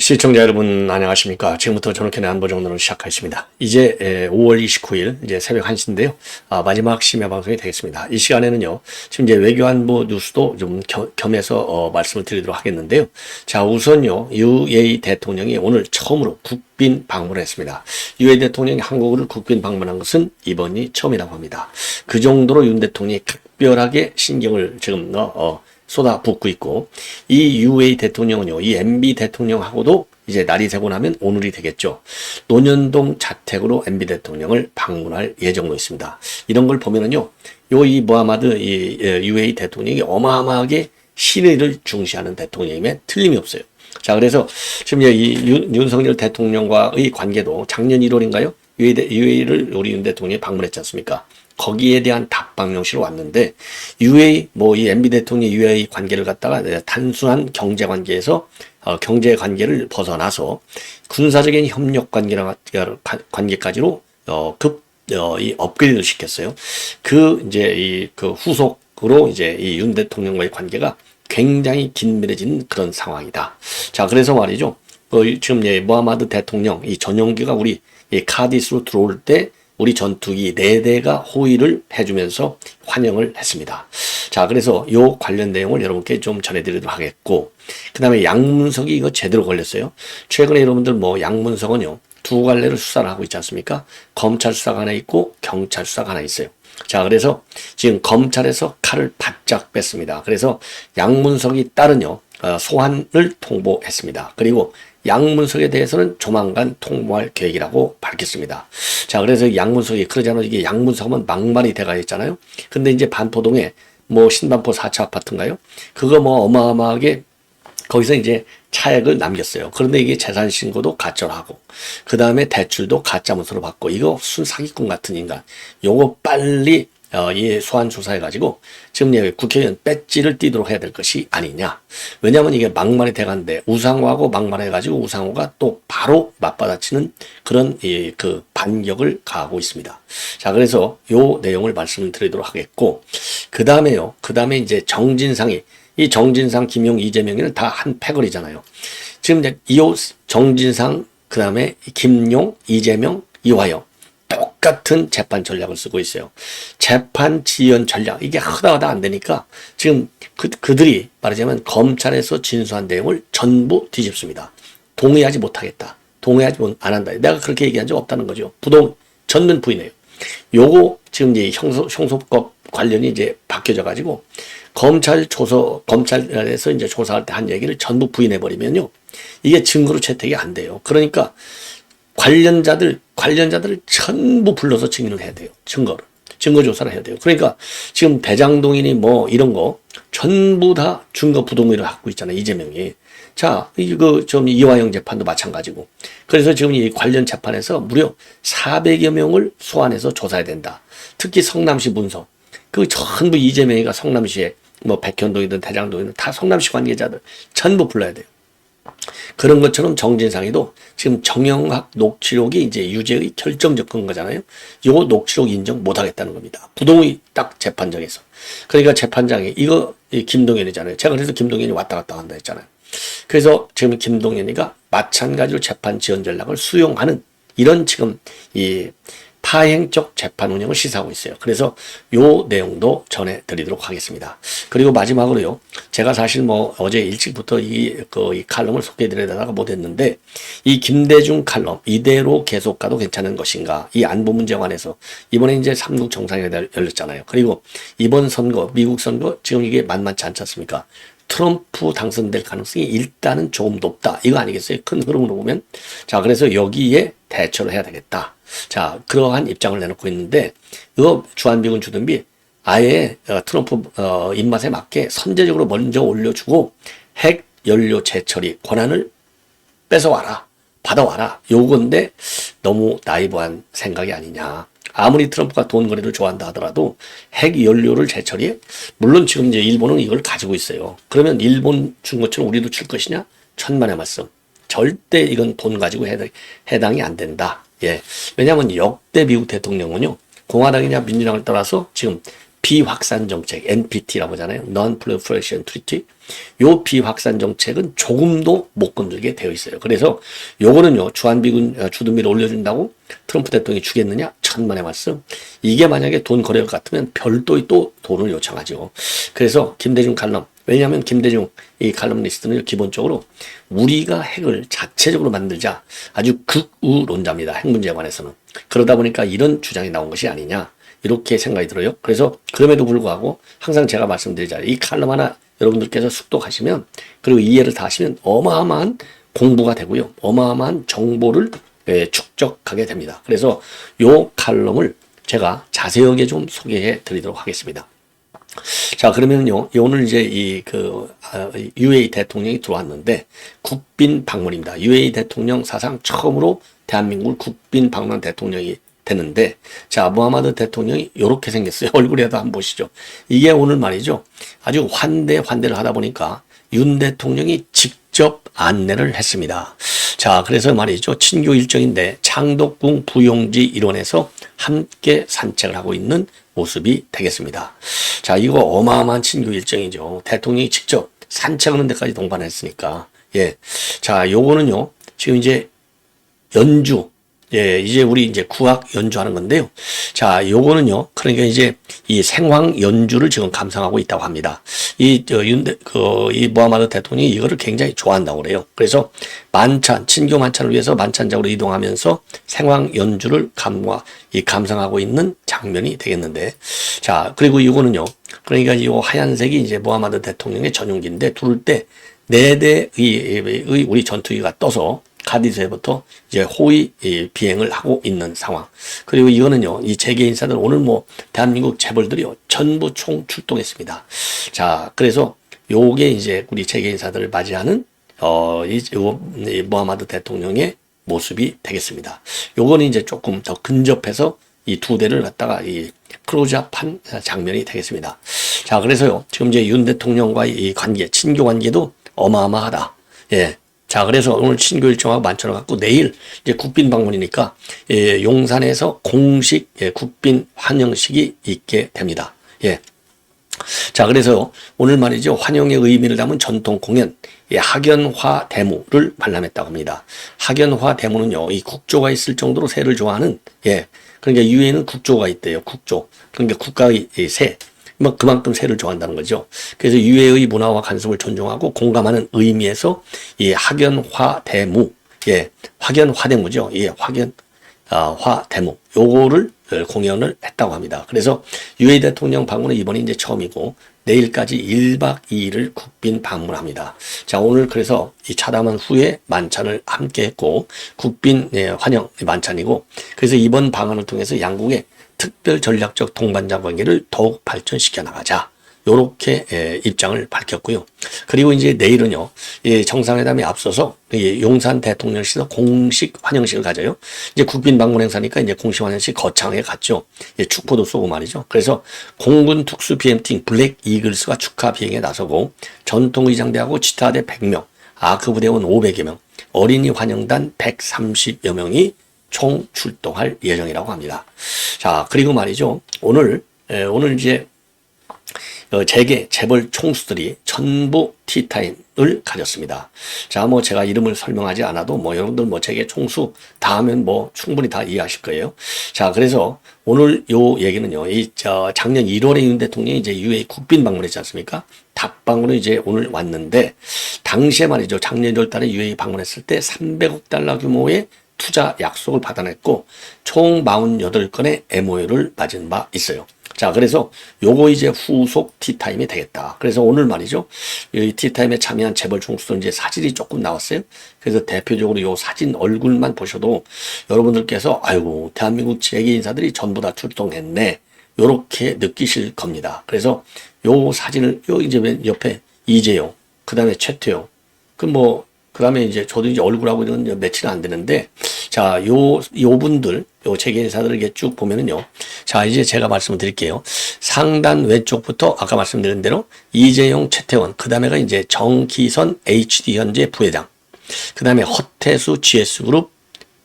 시청자 여러분 안녕하십니까. 지금부터 저녁견의 안보 정도를 시작하겠습니다. 이제 5월 29일 이제 새벽 1시인데요. 아, 마지막 심야 방송이 되겠습니다. 이 시간에는요. 지금 이제 외교안보 뉴스도 좀 겸, 겸해서 어, 말씀을 드리도록 하겠는데요. 자, 우선요. UAE 대통령이 오늘 처음으로 국 빈 방문을 했습니다. UAE 대통령이 한국을 국빈 방문한 것은 이번이 처음이라고 합니다. 그 정도로 윤 대통령이 특별하게 신경을 지금 어, 어 쏟아붓고 있고 이 UA 대통령은요, 이 MB 대통령하고도 이제 날이 새고 나면 오늘이 되겠죠. 노년동 자택으로 MB 대통령을 방문할 예정으로 있습니다. 이런 걸 보면은요, 요 이 모하마드 이 UA 대통령이 어마어마하게 신의를 중시하는 대통령임에 틀림이 없어요. 자, 그래서 지금 이 윤, 윤석열 대통령과의 관계도 작년 1월인가요? UA를 우리 윤 대통령이 방문했지 않습니까? 거기에 대한 답방 형식으로 왔는데 UA 뭐이 MB 대통령 UA 관계를 갖다가 단순한 경제 관계에서 어, 경제 관계를 벗어나서 군사적인 협력 관계라 관계까지로 어, 급 어, 이 업그레이드 시켰어요. 그 이제 이 그 후속으로 이제 이 윤 대통령과의 관계가 굉장히 긴밀해진 그런 상황이다. 자, 그래서 말이죠. 어, 지금 예, 모하마드 대통령 이 전용기가 우리 이 카디스로 들어올 때 우리 전투기 4대가 호의를 해주면서 환영을 했습니다. 자, 그래서 요 관련 내용을 여러분께 좀 전해드리도록 하겠고, 그 다음에 양문석이 이거 제대로 걸렸어요. 최근에 여러분들 뭐 양문석은요, 두 갈래를 수사를 하고 있지 않습니까? 검찰 수사가 하나 있고 경찰 수사가 하나 있어요. 자, 그래서 지금 검찰에서 칼을 바짝 뺐습니다. 그래서 양문석이 따른요, 어, 소환을 통보했습니다. 그리고 양문석에 대해서는 조만간 통보할 계획이라고 밝혔습니다. 자, 그래서 양문석이 그러잖아요. 이게 양문석하면 막말이 돼가 있잖아요. 근데 이제 반포동에 뭐 신반포 4차 아파트인가요? 그거 뭐 어마어마하게 거기서 이제 차액을 남겼어요. 그런데 이게 재산 신고도 가짜로 하고, 그 다음에 대출도 가짜 문서로 받고, 이거 순 사기꾼 같은 인간. 요거 빨리 어, 이 소환 조사해가지고 지금 여기 국회의원 배지를 띄도록 해야 될 것이 아니냐. 왜냐하면 이게 막말이 돼간데 우상호하고 막말해가지고 우상호가 또 바로 맞받아치는 그런 이, 그 반격을 가하고 있습니다. 자, 그래서 요 내용을 말씀드리도록 하겠고 그 다음에요. 그 다음에 이제 정진상이 이 정진상, 김용, 이재명이는 다 한 패거리잖아요. 지금 이제 이호 정진상, 그 다음에 김용, 이재명, 이화영 똑같은 재판 전략을 쓰고 있어요. 재판 지연 전략 이게 하다 하다 안 되니까 지금 그, 그들이 말하자면 검찰에서 진수한 내용을 전부 뒤집습니다. 동의하지 못하겠다. 동의하지 안 한다. 내가 그렇게 얘기한 적 없다는 거죠. 부동 전면 부인해요. 요거 지금 이제 형소, 형소법 관련이 이제 바뀌어져 가지고 검찰 조서 검찰에서 이제 조사할 때 한 얘기를 전부 부인해 버리면요. 이게 증거로 채택이 안 돼요. 그러니까 관련자들 관련자들을 전부 불러서 증인을 해야 돼요. 증거를. 증거 조사를 해야 돼요. 그러니까 지금 대장동이니 뭐 이런 거 전부 다 증거 부동의를 갖고 있잖아요. 이재명이. 자, 이거 좀 이화영 재판도 마찬가지고. 그래서 지금 이 관련 재판에서 무려 400여 명을 소환해서 조사해야 된다. 특히 성남시 문서. 그 전부 이재명이가 성남시에 뭐 백현동이든 대장동이든 다 성남시 관계자들 전부 불러야 돼요. 그런 것처럼 정진상이도 지금 정영학 녹취록이 이제 유죄의 결정적 근거잖아요. 요 녹취록 인정 못 하겠다는 겁니다. 부동의 딱 재판장에서. 그러니까 재판장이 이거 김동연이잖아요. 제가 그래서 김동연이 왔다 갔다 한다 했잖아요. 그래서 지금 김동연이가 마찬가지로 재판 지원 전략을 수용하는 이런 지금 이 파행적 재판 운영을 시사하고 있어요. 그래서 요 내용도 전해드리도록 하겠습니다. 그리고 마지막으로요. 제가 사실 뭐 어제 일찍부터 이, 그, 이 칼럼을 소개해드리다가 못했는데 이 김대중 칼럼 이대로 계속 가도 괜찮은 것인가 이 안보 문제 관해서 이번에 이제 삼국 정상회담 열렸잖아요. 그리고 이번 선거 미국 선거 지금 이게 만만치 않지 않습니까? 트럼프 당선될 가능성이 일단은 조금 높다. 이거 아니겠어요? 큰 흐름으로 보면. 자, 그래서 여기에 대처를 해야 되겠다. 자, 그러한 입장을 내놓고 있는데, 이거 주한미군 주둔비 아예 어, 트럼프 어, 입맛에 맞게 선제적으로 먼저 올려주고 핵 연료 재처리 권한을 뺏어와라. 받아와라. 요건데 너무 나이브한 생각이 아니냐. 아무리 트럼프가 돈 거래를 좋아한다 하더라도 핵 연료를 재처리해? 물론 지금 이제 일본은 이걸 가지고 있어요. 그러면 일본 준 것처럼 우리도 줄 것이냐? 천만의 말씀. 절대 이건 돈 가지고 해당, 해당이 안 된다. 예. 왜냐하면 역대 미국 대통령은요, 공화당이냐 민주당을 떠나서 지금 비확산 정책, NPT라고 하잖아요. Non-Proliferation Treaty. 요 비확산 정책은 조금도 못 건들게 되어 있어요. 그래서 요거는요, 주한미군 어, 주둔비를 올려준다고 트럼프 대통령이 주겠느냐? 천만의 말씀. 이게 만약에 돈 거래 같으면 별도의 또 돈을 요청하죠. 그래서 김대중 칼럼, 왜냐하면 김대중 이 칼럼니스트는 기본적으로 우리가 핵을 자체적으로 만들자 아주 극우론자입니다. 핵 문제에 관해서는. 그러다 보니까 이런 주장이 나온 것이 아니냐. 이렇게 생각이 들어요. 그래서 그럼에도 불구하고 항상 제가 말씀드리잖아요. 이 칼럼 하나 여러분들께서 숙독하시면 그리고 이해를 다 하시면 어마어마한 공부가 되고요. 어마어마한 정보를 예, 축적하게 됩니다. 그래서 요 칼럼을 제가 자세하게 좀 소개해 드리도록 하겠습니다. 자, 그러면요. 오늘 이제 이 그 UAE 대통령이 들어왔는데 국빈 방문입니다. UAE 대통령 사상 처음으로 대한민국을 국빈 방문한 대통령이 되는데 자, 무하마드 대통령이 이렇게 생겼어요. 얼굴에도 한번 보시죠. 이게 오늘 말이죠. 아주 환대 환대를 하다 보니까 윤 대통령이 직접 안내를 했습니다. 자, 그래서 말이죠. 친교 일정인데 창덕궁 부용지 일원에서 함께 산책을 하고 있는 모습이 되겠습니다. 자, 이거 어마어마한 친교 일정이죠. 대통령이 직접 산책하는 데까지 동반했으니까. 예. 자, 요거는요. 지금 이제 연주, 예, 이제 우리 이제 구악 연주하는 건데요. 자, 요거는요. 그러니까 이제 이 생황 연주를 지금 감상하고 있다고 합니다. 이, 저, 윤대, 그, 이 모하마드 대통령이 이거를 굉장히 좋아한다고 그래요. 그래서 만찬, 친교 만찬을 위해서 만찬장으로 이동하면서 생황 연주를 감화, 이 감상하고 있는 장면이 되겠는데. 자, 그리고 이거는요. 그러니까 이 하얀색이 이제 모하마드 대통령의 전용기인데 두를 때네 대의 우리 전투기가 떠서 가디스에부터 이제 호위 비행을 하고 있는 상황. 그리고 이거는요, 이 재계 인사들 오늘 뭐 대한민국 재벌들이요 전부 총 출동했습니다. 자, 그래서 요게 이제 우리 재계 인사들을 맞이하는 어, 이, 모하마드 대통령의 모습이 되겠습니다. 요거는 이제 조금 더 근접해서 이 두 대를 갖다가 이 클로즈업한 장면이 되겠습니다. 자, 그래서요, 지금 이제 윤 대통령과의 이 관계, 친교 관계도 어마어마하다. 예, 자, 그래서 오늘 친교 일정하고 만찬을 갖고 내일 이제 국빈 방문이니까 예, 용산에서 공식 예, 국빈 환영식이 있게 됩니다. 예. 자, 그래서 오늘 말이죠. 환영의 의미를 담은 전통 공연, 예, 학연화 대무를 관람했다고 합니다. 학연화 대무는요, 이 국조가 있을 정도로 새를 좋아하는, 예, 그러니까 유엔은 국조가 있대요. 국조. 그러니까 국가의 새. 뭐 그만큼 새를 좋아한다는 거죠. 그래서 유해의 문화와 관습을 존중하고 공감하는 의미에서 이 학연화 대무, 예, 확연화 대무죠. 예, 확연 아, 화 대무 요거를 공연을 했다고 합니다. 그래서 유해 대통령 방문은 이번이 이제 처음이고 내일까지 1박 2일을 국빈 방문합니다. 자, 오늘 그래서 이 차담한 후에 만찬을 함께 했고 국빈 예, 환영 만찬이고 그래서 이번 방언을 통해서 양국의 특별 전략적 동반자 관계를 더욱 발전시켜 나가자. 요렇게 예, 입장을 밝혔고요. 그리고 이제 내일은요, 예, 정상회담에 앞서서 예, 용산 대통령실에서 공식 환영식을 가져요. 이제 국빈 방문 행사니까 이제 공식 환영식 거창하게 갔죠. 예, 축포도 쏘고 말이죠. 그래서 공군 특수 비행팀 블랙 이글스가 축하 비행에 나서고 전통의장대하고 지타대 100명, 아크 부대원 500여 명, 어린이 환영단 130여 명이 총 출동할 예정이라고 합니다. 자, 그리고 말이죠. 오늘, 에, 오늘 이제, 어, 재계 재벌 총수들이 전부 티타임을 가졌습니다. 자, 뭐 제가 이름을 설명하지 않아도 뭐 여러분들 뭐 재계 총수 다 하면 뭐 충분히 다 이해하실 거예요. 자, 그래서 오늘 요 얘기는요. 이, 저, 작년 1월에 윤 대통령이 이제 UAE 국빈 방문했지 않습니까? 답방으로 이제 오늘 왔는데, 당시에 말이죠. 작년 1월 달에 UAE 방문했을 때 300억 달러 규모의 투자 약속을 받아냈고 총 48건의 MOU를 맞은 바 있어요. 자, 그래서 요거 이제 후속 티타임이 되겠다. 그래서 오늘 말이죠. 이 티타임에 참여한 재벌 총수들 이제 사진이 조금 나왔어요. 그래서 대표적으로 요 사진 얼굴만 보셔도 여러분들께서 아이고, 대한민국 재계 인사들이 전부 다 출동했네. 요렇게 느끼실 겁니다. 그래서 요 사진을 요 이제 맨 옆에 이재용, 그 다음에 최태용, 그 뭐 그 다음에 이제 저도 이제 얼굴하고 는 며칠 안 되는데, 자, 요, 요 분들, 요 재계인사들을 이렇게 쭉 보면은요. 자, 이제 제가 말씀을 드릴게요. 상단 왼쪽부터 아까 말씀드린 대로 이재용, 최태원, 그 다음에가 이제 정기선 HD 현재 부회장. 그 다음에 허태수 GS그룹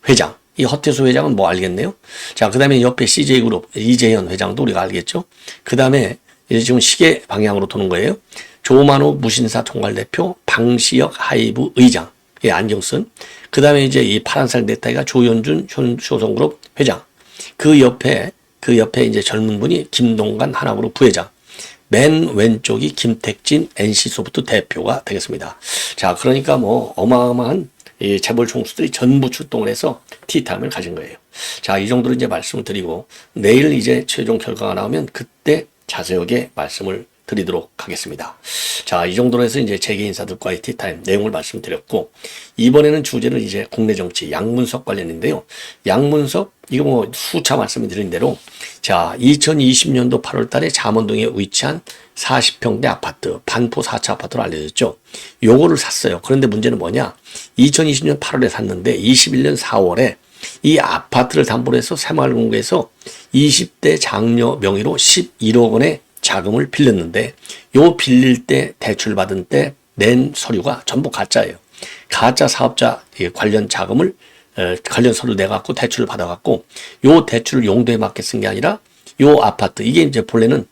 회장. 이 허태수 회장은 뭐 알겠네요. 자, 그 다음에 옆에 CJ그룹 이재현 회장도 우리가 알겠죠. 그 다음에 이제 지금 시계 방향으로 도는 거예요. 조만호 무신사 총괄대표, 방시혁 하이브 의장, 예, 안경 쓴. 그 다음에 이제 이 파란색 넥타이가 조현준 효성그룹 회장. 그 옆에, 그 옆에 이제 젊은 분이 김동관 하나그룹 부회장. 맨 왼쪽이 김택진 NC소프트 대표가 되겠습니다. 자, 그러니까 뭐 어마어마한 이 재벌 총수들이 전부 출동을 해서 티타임을 가진 거예요. 자, 이 정도로 이제 말씀을 드리고 내일 이제 최종 결과가 나오면 그때 자세하게 말씀을 드리도록 하겠습니다. 자, 이 정도로 해서 이제 재계 인사들과의 티타임 내용을 말씀드렸고, 이번에는 주제는 이제 국내 정치 양문석 관련인데요. 양문석, 이거 뭐 수차 말씀을 드린 대로, 자, 2020년도 8월 달에 잠원동에 위치한 40평대 아파트, 반포 4차 아파트로 알려졌죠. 요거를 샀어요. 그런데 문제는 뭐냐? 2020년 8월에 샀는데 21년 4월에 이 아파트를 담보로 해서 새마을공고에서 20대 장녀 명의로 11억 원의 자금을 빌렸는데 요 빌릴 때 대출 받은 때 낸 서류가 전부 가짜예요. 가짜 사업자 관련 자금을 어, 관련 서류 내 갖고 대출을 받아 갖고 요 대출을 용도에 맞게 쓴 게 아니라 요 아파트 이게 이제 본래는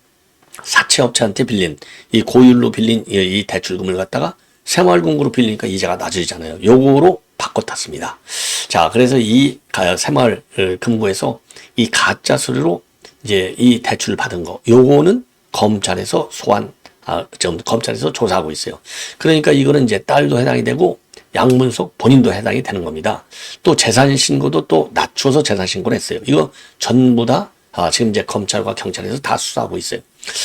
사채업체한테 빌린 이 고율로 빌린 이 대출금을 갖다가 새마을금고로 빌리니까 이자가 낮아지잖아요. 요거로 바꿔 탔습니다. 자, 그래서 이 새마을 금고에서 이 가짜 서류로 이제 이 대출을 받은 거, 요거는 검찰에서 소환, 아, 지금 검찰에서 조사하고 있어요. 그러니까 이거는 이제 딸도 해당이 되고 양문석 본인도 해당이 되는 겁니다. 또 재산 신고도 또 낮춰서 재산 신고를 했어요. 이거 전부 다 아, 지금 이제 검찰과 경찰에서 다 수사하고 있어요.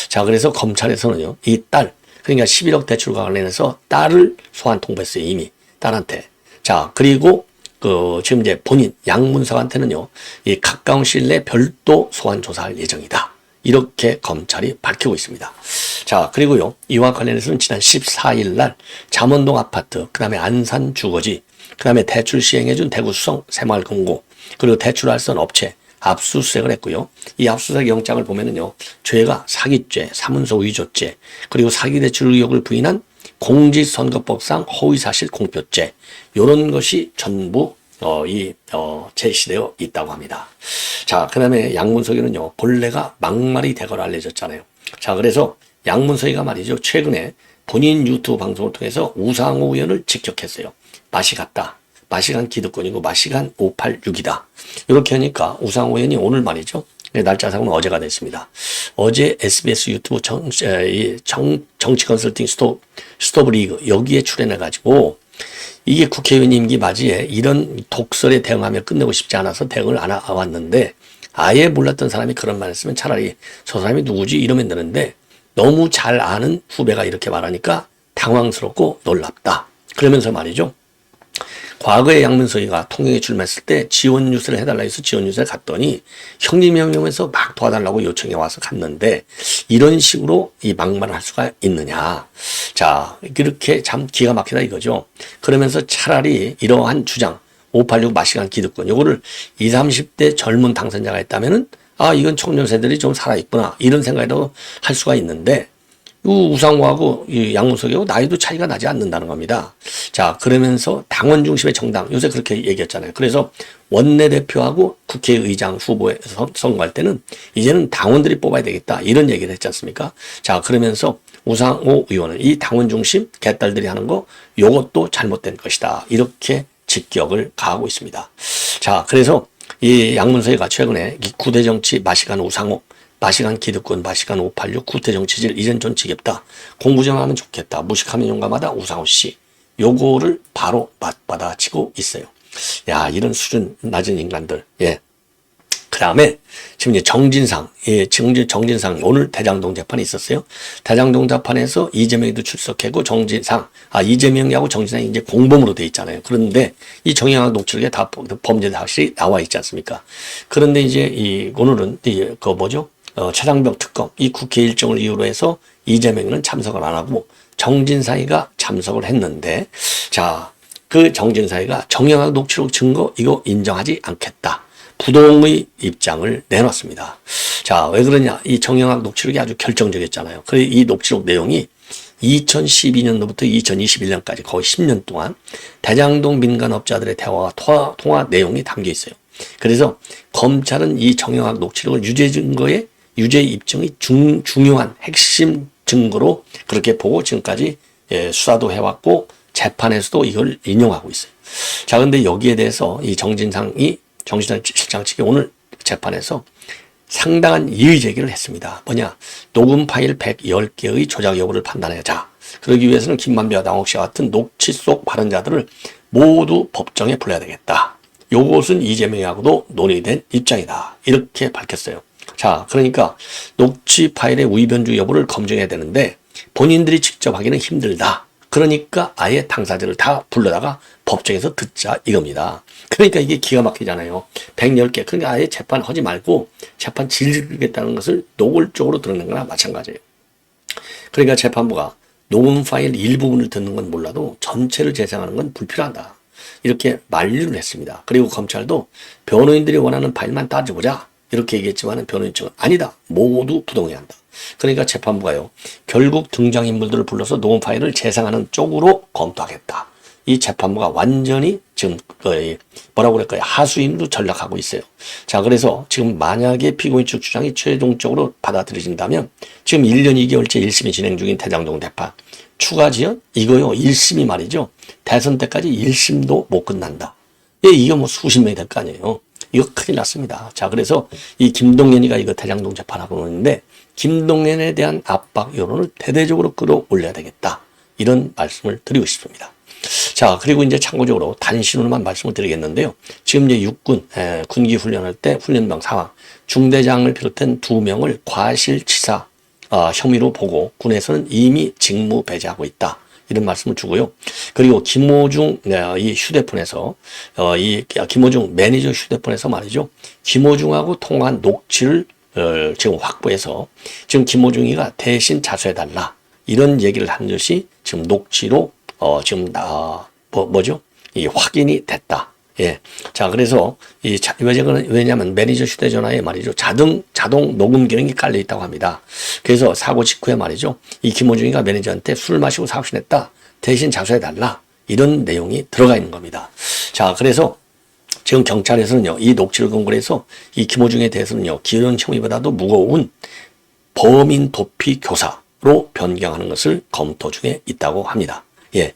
자, 그래서 검찰에서는요, 이 딸, 그러니까 11억 대출과 관련해서 딸을 소환 통보했어요, 이미. 딸한테. 자, 그리고 그 지금 이제 본인 양문석한테는요, 이 가까운 시일 내에 별도 소환 조사할 예정이다. 이렇게 검찰이 밝히고 있습니다. 자, 그리고요, 이와 관련해서는 지난 14일 날 잠원동 아파트, 그 다음에 안산 주거지, 그 다음에 대출 시행해준 대구 수성 새마을금고, 그리고 대출할 선 업체, 압수수색을 했고요. 이 압수수색 영장을 보면은요, 죄가 사기죄, 사문서 위조죄, 그리고 사기 대출 의혹을 부인한 공직선거법상 허위사실 공표죄, 요런 것이 전부 어, 이, 어, 제시되어 있다고 합니다. 자, 그 다음에 양문석이는요, 본래가 막말이 대거로 알려졌잖아요. 자, 그래서 양문석이가 말이죠, 최근에 본인 유튜브 방송을 통해서 우상호 의원을 직격했어요. 맛이 같다. 맛이 간 기득권이고 맛이 간 586이다. 이렇게 하니까 우상호 의원이 오늘 말이죠. 날짜상은 어제가 됐습니다. 어제 SBS 유튜브 정, 정, 정치 컨설팅 스톱, 스톱 리그 여기에 출연해가지고 이게 국회의원 임기 맞이에 이런 독설에 대응하며 끝내고 싶지 않아서 대응을 안 해왔는데 아예 몰랐던 사람이 그런 말을 했으면 차라리 저 사람이 누구지 이러면 되는데 너무 잘 아는 후배가 이렇게 말하니까 당황스럽고 놀랍다. 그러면서 말이죠. 과거에 양문석이가 통영에 출마했을 때 지원 뉴스를 해달라 해서 지원 뉴스를 갔더니 형님 형님에서 막 도와달라고 요청해 와서 갔는데 이런 식으로 이 막말을 할 수가 있느냐. 자, 이렇게 참 기가 막히다 이거죠. 그러면서 차라리 이러한 주장, 586 마시간 기득권, 요거를 20, 30대 젊은 당선자가 했다면은 아, 이건 청년 세들이 좀 살아있구나. 이런 생각이라도 할 수가 있는데 우상호하고 양문석이하고 나이도 차이가 나지 않는다는 겁니다. 자, 그러면서 당원 중심의 정당, 요새 그렇게 얘기했잖아요. 그래서 원내대표하고 국회의장 후보에 선거할 때는 이제는 당원들이 뽑아야 되겠다. 이런 얘기를 했지 않습니까? 자, 그러면서 우상호 의원은 이 당원 중심 개딸들이 하는 거 요것도 잘못된 것이다. 이렇게 직격을 가하고 있습니다. 자, 그래서 이 양문석이가 최근에 구대 정치 마시간 우상호 마시간 기득권, 마시간 586, 구태정 치질, 이젠 좀 지겹다. 공부 좀 하면 좋겠다. 무식하면 용감하다. 우상호 씨. 요거를 바로 맞받아치고 있어요. 야, 이런 수준 낮은 인간들. 예. 그 다음에 지금 이제 정진상, 예, 정진, 정진상 오늘 대장동 재판이 있었어요. 대장동 재판에서 이재명이도 출석했고 정진상, 아 이재명하고 정진상이 이제 공범으로 돼 있잖아요. 그런데 이 정영학 녹취록에 다 범죄 사실이 나와 있지 않습니까? 그런데 이제 이 오늘은 이그 뭐죠? 어, 최상병 특검 이 국회 일정을 이유로 해서 이재명은 참석을 안 하고 정진사이가 참석을 했는데 자 그 정진사이가 정영학 녹취록 증거 이거 인정하지 않겠다. 부동의 입장을 내놨습니다. 자, 왜 그러냐? 이 정영학 녹취록이 아주 결정적이었잖아요. 그이 녹취록 내용이 2012년도부터 2021년까지 거의 10년 동안 대장동 민간업자들의 대화와 통화, 통화 내용이 담겨 있어요. 그래서 검찰은 이 정영학 녹취록을 유죄 증거의 유죄 입증이 중, 중요한 핵심 증거로 그렇게 보고 지금까지 예, 수사도 해왔고 재판에서도 이걸 인용하고 있어요. 자, 근데 여기에 대해서 이 정진상이 정진상 실장 측이 오늘 재판에서 상당한 이의 제기를 했습니다. 뭐냐? 녹음 파일 110개의 조작 여부를 판단하자. 그러기 위해서는 김만배와 남욱 씨와 같은 녹취 속 발언자들을 모두 법정에 불러야 되겠다. 요것은 이재명하고도 논의된 입장이다. 이렇게 밝혔어요. 자, 그러니까 녹취 파일의 우위변주 여부를 검증해야 되는데 본인들이 직접 하기는 힘들다. 그러니까 아예 당사자를 다 불러다가 법정에서 듣자 이겁니다. 그러니까 이게 기가 막히잖아요. 110개. 그러니까 아예 재판 하지 말고 재판 질르겠다는 것을 노골적으로 드러낸 거나 마찬가지예요. 그러니까 재판부가 녹음 파일 일부분을 듣는 건 몰라도 전체를 재생하는 건 불필요하다. 이렇게 만류를 했습니다. 그리고 검찰도 변호인들이 원하는 파일만 따져보자. 이렇게 얘기했지만 변호인 측은 아니다. 모두 부동해야 한다. 그러니까 재판부가요. 결국 등장인물들을 불러서 녹음 파일을 재생하는 쪽으로 검토하겠다. 이 재판부가 완전히 지금 뭐라고 그럴까요? 하수인으로 전락하고 있어요. 자, 그래서 지금 만약에 피고인 측 주장이 최종적으로 받아들여진다면 지금 1년 2개월째 1심이 진행 중인 대장동 대판 추가 지연 이거요 1심이 말이죠. 대선 때까지 1심도 못 끝난다. 예, 이거 뭐 수십 명이 될 거 아니에요. 이거 큰일 났습니다. 자, 그래서 이 김동연이가 이거 대장동 재판하고 있는데 김동연에 대한 압박 여론을 대대적으로 끌어올려야 되겠다. 이런 말씀을 드리고 싶습니다. 자, 그리고 이제 참고적으로 단신으로만 말씀을 드리겠는데요. 지금 이제 육군, 에, 군기 훈련할 때 훈련병 상황, 중대장을 비롯한 두 명을 과실치사 어, 혐의로 보고 군에서는 이미 직무 배제하고 있다. 이런 말씀을 주고요. 그리고 김호중 어, 이 휴대폰에서 어, 이 김호중 매니저 휴대폰에서 말이죠. 김호중하고 통화한 녹취를 어, 지금 확보해서 지금 김호중이가 대신 자수해달라 이런 얘기를 한 것이 지금 녹취로 어, 지금 나 뭐, 뭐죠? 이 확인이 됐다. 예. 자, 그래서 이 자, 왜냐면 매니저 휴대전화에 말이죠. 자동, 자동 녹음 기능이 깔려 있다고 합니다. 그래서 사고 직후에 말이죠. 이 김호중이가 매니저한테 술 마시고 사고시 냈다. 대신 자수해달라. 이런 내용이 들어가 있는 겁니다. 자, 그래서 지금 경찰에서는요, 이 녹취를 근거로 해서 이 김호중에 대해서는요, 기존 혐의보다도 무거운 범인 도피 교사로 변경하는 것을 검토 중에 있다고 합니다. 예.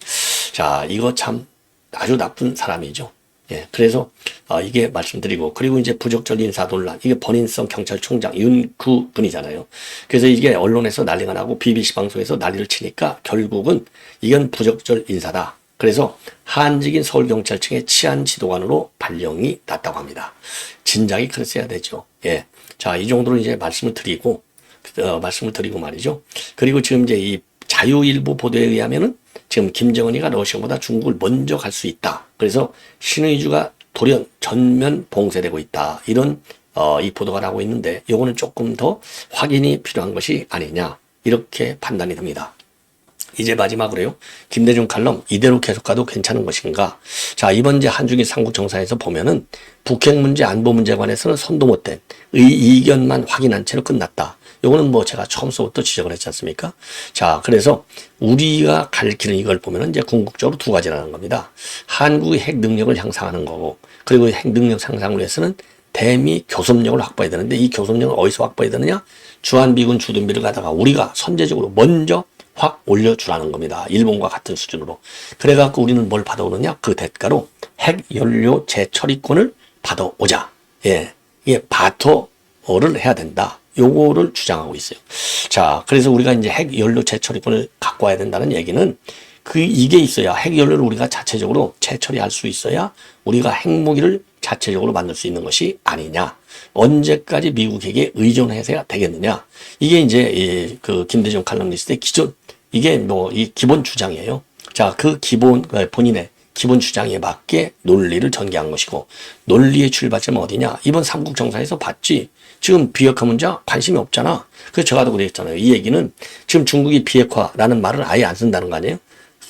자, 이거 참 아주 나쁜 사람이죠. 예. 그래서, 어, 이게 말씀드리고, 그리고 이제 부적절 인사 논란. 이게 번인성 경찰총장 윤구 분이잖아요. 그래서 이게 언론에서 난리가 나고 BBC 방송에서 난리를 치니까 결국은 이건 부적절 인사다. 그래서 한직인 서울경찰청의 치안 지도관으로 발령이 났다고 합니다. 진작에 그랬어야 되죠. 예. 자, 이 정도로 이제 말씀을 드리고, 어, 말씀을 드리고 말이죠. 그리고 지금 이제 이 자유일보 보도에 의하면은 지금 김정은이가 러시아보다 중국을 먼저 갈 수 있다. 그래서 신의주가 돌연 전면 봉쇄되고 있다. 이런 어, 이 보도가 나오고 있는데 요거는 조금 더 확인이 필요한 것이 아니냐 이렇게 판단이 됩니다. 이제 마지막으로요. 김대중 칼럼 이대로 계속 가도 괜찮은 것인가? 자, 이번 이제 한중일 삼국정사에서 보면은 북핵 문제, 안보 문제에 관해서는 선도 못된 의, 이견만 확인한 채로 끝났다. 요거는 뭐 제가 처음부터 지적을 했지 않습니까? 자, 그래서 우리가 가리키는 이걸 보면은 이제 궁극적으로 두 가지라는 겁니다. 한국의 핵 능력을 향상하는 거고, 그리고 핵 능력 향상을 위해서는 대미 교섭력을 확보해야 되는데 이 교섭력을 어디서 확보해야 되느냐? 주한미군 주둔비를 가다가 우리가 선제적으로 먼저 확 올려주라는 겁니다. 일본과 같은 수준으로. 그래갖고 우리는 뭘 받아오느냐? 그 대가로 핵 연료 재처리권을 받아오자. 예. 이게 바토를 해야 된다. 요거를 주장하고 있어요. 자, 그래서 우리가 이제 핵 연료 재처리권을 갖고 와야 된다는 얘기는 그 이게 있어야 핵 연료를 우리가 자체적으로 재처리할 수 있어야 우리가 핵무기를 자체적으로 만들 수 있는 것이 아니냐. 언제까지 미국에게 의존해서야 되겠느냐. 이게 이제 그 김대중 칼럼니스트의 기존 이게 뭐 이 기본 주장이에요. 자, 그 기본 그 본인의 기본 주장에 맞게 논리를 전개한 것이고 논리의 출발점은 어디냐? 이번 삼국 정사에서 봤지. 지금 비핵화 문제 관심이 없잖아. 그래서 제가도 그랬잖아요. 이 얘기는 지금 중국이 비핵화라는 말을 아예 안 쓴다는 거 아니에요?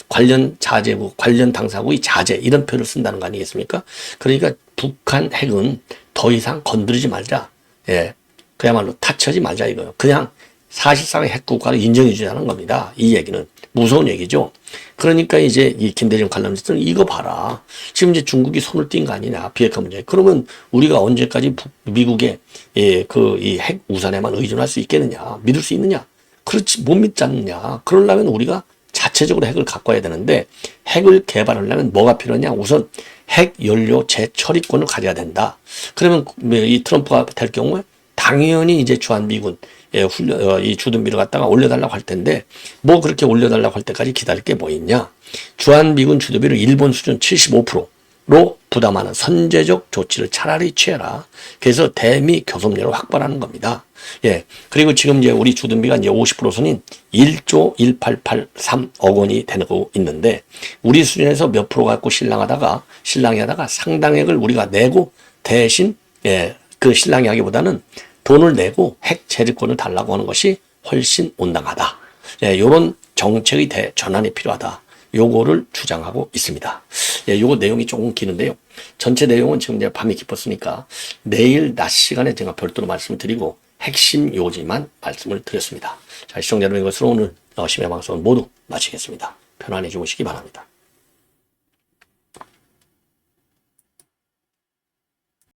관련 자제국, 관련 당사국이 자제 이런 표현을 쓴다는 거 아니겠습니까? 그러니까 북한 핵은 더 이상 건드리지 말자. 예. 그야말로 타치하지 말자 이거요. 그냥 사실상의 핵국가를 인정해 주자는 겁니다. 이 얘기는 무서운 얘기죠. 그러니까 이제 이 김대중 관람지들은 이거 봐라. 지금 이제 중국이 손을 띈 거 아니냐. 비핵화 문제. 그러면 우리가 언제까지 북- 미국의 예, 그이 핵 우산에만 의존할 수 있겠느냐. 믿을 수 있느냐. 그렇지 못 믿지 않느냐. 그러려면 우리가 자체적으로 핵을 갖고 와야 되는데 핵을 개발하려면 뭐가 필요하냐? 우선 핵 연료 재처리권을 가져야 된다. 그러면 이 트럼프가 될 경우에 당연히 이제 주한미군 예, 훈련, 어, 이 주둔비를 갖다가 올려달라고 할 텐데, 뭐 그렇게 올려달라고 할 때까지 기다릴 게 뭐 있냐? 주한미군 주둔비를 일본 수준 75%로 부담하는 선제적 조치를 차라리 취해라. 그래서 대미 교섭력을 확보하는 겁니다. 예. 그리고 지금 이제 우리 주둔비가 이제 50% 선인 1조 1883억 원이 되고 있는데, 우리 수준에서 몇 프로 갖고 신랑하다가, 신랑이 하다가 상당액을 우리가 내고 대신, 예, 그 신랑이 하기보다는 돈을 내고 핵 재리권을 달라고 하는 것이 훨씬 온당하다. 예, 요런 정책의 대 전환이 필요하다. 요거를 주장하고 있습니다. 예, 요거 내용이 조금 기는데요. 전체 내용은 지금 이제 밤이 깊었으니까 내일 낮 시간에 제가 별도로 말씀을 드리고 핵심 요지만 말씀을 드렸습니다. 자, 시청자 여러분 이것으로 오늘 어, 심야 방송은 모두 마치겠습니다. 편안히 주무시기 바랍니다.